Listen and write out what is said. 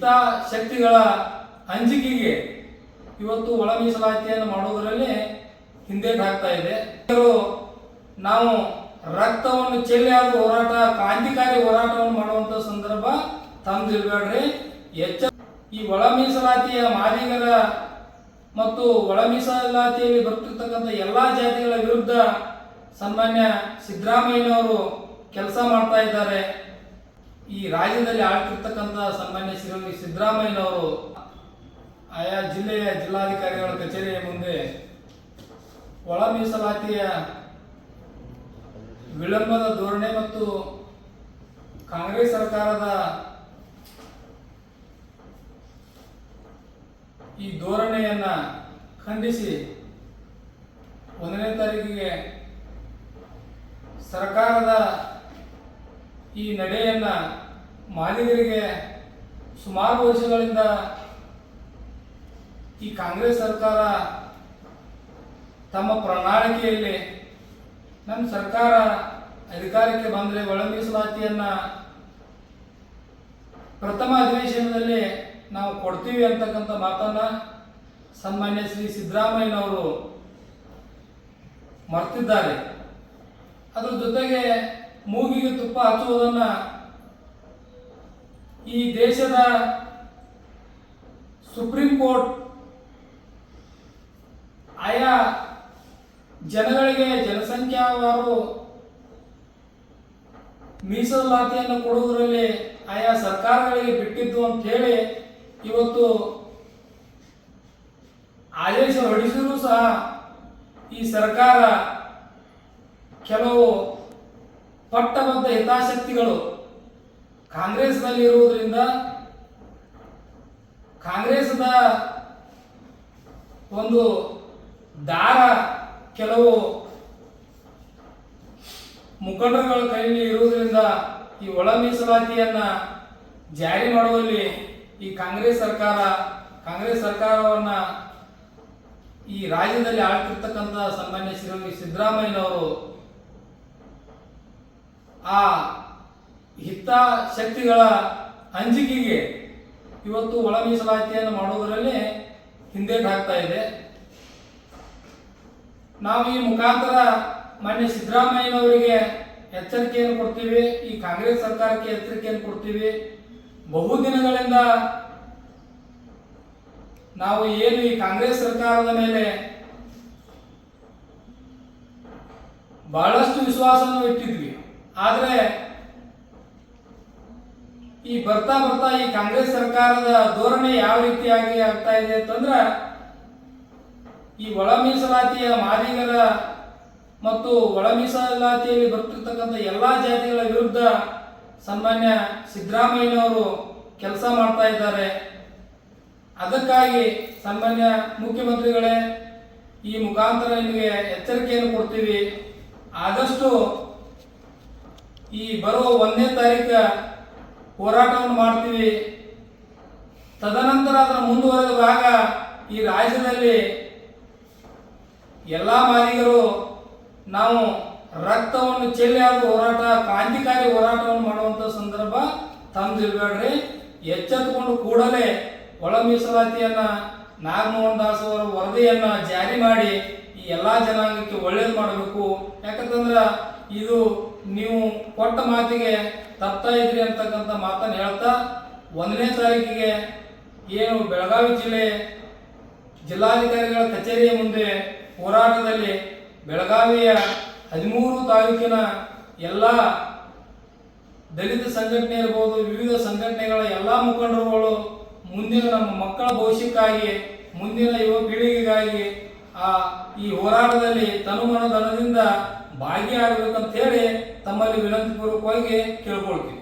ಹಿತಾಸಕ್ತಿಗಳ ಹಂಚಿಕೆಗೆ ಇವತ್ತು ಒಳ ಮೀಸಲಾತಿಯನ್ನು ಮಾಡುವುದರಲ್ಲಿ ಹಿಂದೇಟಾಗ್ತಾ ಇದೆ. ನಾವು ರಕ್ತವನ್ನು ಚೆಲ್ಲಿ ಆದ ಹೋರಾಟ, ಕ್ರಾಂತಿಕಾರಿ ಹೋರಾಟವನ್ನು ಮಾಡುವಂತ ಸಂದರ್ಭ ತಂದಿರ್ಬೇಡ್ರಿ ಎಚ್ಚ ಈ ಒಳ ಮೀಸಲಾತಿಯ ಮಾದಿಗರ ಮತ್ತು ಒಳ ಮೀಸಲಾತಿಯಲ್ಲಿ ಬರ್ತಿರ್ತಕ್ಕಂಥ ಎಲ್ಲ ಜಾತಿಗಳ ವಿರುದ್ಧ ಸನ್ಮಾನ್ಯ ಸಿದ್ದರಾಮಯ್ಯನವರು ಕೆಲಸ ಮಾಡ್ತಾ ಇದ್ದಾರೆ. ಈ ರಾಜ್ಯದಲ್ಲಿ ಆಳ್ತಿರ್ತಕ್ಕಂಥ ಸಾಮಾನ್ಯ ಶ್ರೀ ಸಿದ್ದರಾಮಯ್ಯನವರು ಆಯಾ ಜಿಲ್ಲೆಯ ಜಿಲ್ಲಾಧಿಕಾರಿಗಳ ಕಚೇರಿಯ ಮುಂದೆ ಒಳ ಮೀಸಲಾತಿಯ ವಿಳಂಬದ ಧೋರಣೆ ಮತ್ತು ಕಾಂಗ್ರೆಸ್ ಸರ್ಕಾರದ ಈ ಧೋರಣೆಯನ್ನ ಖಂಡಿಸಿ ಒಂದನೇ ತಾರೀಕಿಗೆ ಸರ್ಕಾರದ ಈ ನಡೆಯನ್ನ ಮಾದಿಗರಿಗೆ ಸುಮಾರು ವರ್ಷಗಳಿಂದ ಈ ಕಾಂಗ್ರೆಸ್ ಸರ್ಕಾರ ತಮ್ಮ ಪ್ರಣಾಳಿಕೆಯಲ್ಲಿ ನಮ್ಮ ಸರ್ಕಾರ ಅಧಿಕಾರಕ್ಕೆ ಬಂದರೆ ಒಳ ಮೀಸಲಾತಿಯನ್ನು ಪ್ರಥಮ ಅಧಿವೇಶನದಲ್ಲಿ ನಾವು ಕೊಡ್ತೀವಿ ಅಂತಕ್ಕಂಥ ಮಾತನ್ನು ಸನ್ಮಾನ್ಯ ಶ್ರೀ ಸಿದ್ದರಾಮಯ್ಯನವರು ಮರ್ತಿದ್ದಾರೆ. ಅದರ ಜೊತೆಗೆ ಮೂಗಿಗೆ ತುಪ್ಪ ಹಚ್ಚುವುದನ್ನ ಈ ದೇಶದ ಸುಪ್ರೀಂ ಕೋರ್ಟ್ ಆಯಾ ಜನಗಳಿಗೆ ಜನಸಂಖ್ಯಾವಾರು ಮೀಸಲಾತಿಯನ್ನು ಕೊಡುವುದರಲ್ಲಿ ಆಯಾ ಸರ್ಕಾರಗಳಿಗೆ ಬಿಟ್ಟಿದ್ದು ಅಂತ ಹೇಳಿ ಇವತ್ತು ಆದೇಶ ಹೊರಡಿಸಿದರೂ ಸಹ ಈ ಸರ್ಕಾರ ಕೆಲವು ಪಟ್ಟಬದ್ಧ ಹಿತಾಸಕ್ತಿಗಳು ಕಾಂಗ್ರೆಸ್ನಲ್ಲಿ ಇರುವುದರಿಂದ ಕಾಂಗ್ರೆಸ್ದ ಒಂದು ದಾರ ಕೆಲವು ಮುಖಂಡರುಗಳ ಕೈಯಲ್ಲಿ ಇರುವುದರಿಂದ ಈ ಒಳ ಮೀಸಲಾತಿಯನ್ನ ಜಾರಿ ಮಾಡುವಲ್ಲಿ ಈ ಕಾಂಗ್ರೆಸ್ ಸರ್ಕಾರ, ಕಾಂಗ್ರೆಸ್ ಸರ್ಕಾರವನ್ನ ಈ ರಾಜ್ಯದಲ್ಲಿ ಆಳ್ತಿರ್ತಕ್ಕಂಥ ಸನ್ಮಾನ್ಯ ಶ್ರೀ ಸಿದ್ದರಾಮಯ್ಯನವರು ಆ ಹಿತಾಸಕ್ತಿಗಳ ಹಂಚಿಕೆಗೆ ಇವತ್ತು ಒಳ ಮೀಸಲಾತಿಯನ್ನು ಮಾಡುವುದರಲ್ಲಿ ಹಿಂದೆ ಹಾಕ್ತಾ ಇದೆ. ನಾವು ಈ ಮುಖಾಂತರ ಮಾನ್ಯ ಸಿದ್ದರಾಮಯ್ಯನವರಿಗೆ ಎಚ್ಚರಿಕೆಯನ್ನು ಕೊಡ್ತೀವಿ, ಈ ಕಾಂಗ್ರೆಸ್ ಸರ್ಕಾರಕ್ಕೆ ಎಚ್ಚರಿಕೆಯನ್ನು ಕೊಡ್ತೀವಿ. ಬಹುದಿನಗಳಿಂದ ನಾವು ಏನು ಈ ಕಾಂಗ್ರೆಸ್ ಸರ್ಕಾರದ ಮೇಲೆ ಬಹಳಷ್ಟು ವಿಶ್ವಾಸವನ್ನು ಇಟ್ಟಿದ್ವಿ. ಆದ್ರೆ ಈ ಬರ್ತಾ ಬರ್ತಾ ಈ ಕಾಂಗ್ರೆಸ್ ಸರ್ಕಾರದ ಧೋರಣೆ ಯಾವ ರೀತಿಯಾಗಿ ಆಗ್ತಾ ಇದೆ ಅಂತಂದ್ರ, ಈ ಒಳ ಮೀಸಲಾತಿಯ ಮಾದಿಗರ ಮತ್ತು ಒಳ ಮೀಸಲಾತಿಯಲ್ಲಿ ಬರ್ತಿರ್ತಕ್ಕಂಥ ಎಲ್ಲಾ ಜಾತಿಗಳ ವಿರುದ್ಧ ಸನ್ಮಾನ್ಯ ಸಿದ್ದರಾಮಯ್ಯನವರು ಕೆಲಸ ಮಾಡ್ತಾ ಇದ್ದಾರೆ. ಅದಕ್ಕಾಗಿ ಸನ್ಮಾನ್ಯ ಮುಖ್ಯಮಂತ್ರಿಗಳೇ, ಈ ಮುಖಾಂತರ ನಿಮಗೆ ಎಚ್ಚರಿಕೆಯನ್ನು ಕೊಡ್ತೀವಿ. ಆದಷ್ಟು ಈ ಬರುವ ಒಂದನೇ ತಾರೀಕ ಹೋರಾಟವನ್ನು ಮಾಡ್ತೀವಿ. ತದನಂತರ ಅದರ ಮುಂದುವರೆದಾಗ ಈ ರಾಜ್ಯದಲ್ಲಿ ಎಲ್ಲ ಮಾದಿಗರು ನಾವು ರಕ್ತವನ್ನು ಚೆಲ್ಲಿ ಆದ ಹೋರಾಟ, ಕ್ರಾಂತಿಕಾರಿ ಹೋರಾಟವನ್ನು ಮಾಡುವಂಥ ಸಂದರ್ಭ ತಂದಿರ್ಬೇಡ್ರಿ ಎಚ್ಚೆತ್ತುಕೊಂಡು ಕೂಡಲೇ ಒಳ ಮೀಸಲಾತಿಯನ್ನು ನಾಗಮೋಹನ್ ದಾಸ್ ಅವರ ವರದಿಯನ್ನ ಜಾರಿ ಮಾಡಿ ಈ ಎಲ್ಲಾ ಜನಾಂಗಕ್ಕೆ ಒಳ್ಳೇದು ಮಾಡಬೇಕು. ಯಾಕಂತಂದ್ರೆ ಇದು ನೀವು ಕೊಟ್ಟ ಮಾತಿಗೆ ತಪ್ತಾ ಇದ್ರಿ ಅಂತಕ್ಕಂಥ ಮಾತನ್ನು ಹೇಳ್ತಾ, ಒಂದನೇ ತಾರೀಕಿಗೆ ಏನು ಬೆಳಗಾವಿ ಜಿಲ್ಲೆ ಜಿಲ್ಲಾಧಿಕಾರಿಗಳ ಕಚೇರಿಯ ಮುಂದೆ ಹೋರಾಟದಲ್ಲಿ ಬೆಳಗಾವಿಯ ಹದಿಮೂರು ತಾಲೂಕಿನ ಎಲ್ಲ ದಲಿತ ಸಂಘಟನೆ ಇರ್ಬೋದು, ವಿವಿಧ ಸಂಘಟನೆಗಳ ಎಲ್ಲ ಮುಖಂಡರುಗಳು ಮುಂದಿನ ನಮ್ಮ ಮಕ್ಕಳ ಭವಿಷ್ಯಕ್ಕಾಗಿ, ಮುಂದಿನ ಯುವ ಪೀಳಿಗೆಗಾಗಿ ಆ ಈ ಹೋರಾಟದಲ್ಲಿ ತನುಮನ ಧನದಿಂದ ಭಾಗಿಯಾಗಬೇಕಂತ ಹೇಳಿ ತಮ್ಮಲ್ಲಿ ವಿನಂತಿ ಪೂರ್ವಕವಾಗಿ ಕೇಳ್ಕೊಳ್ತೀವಿ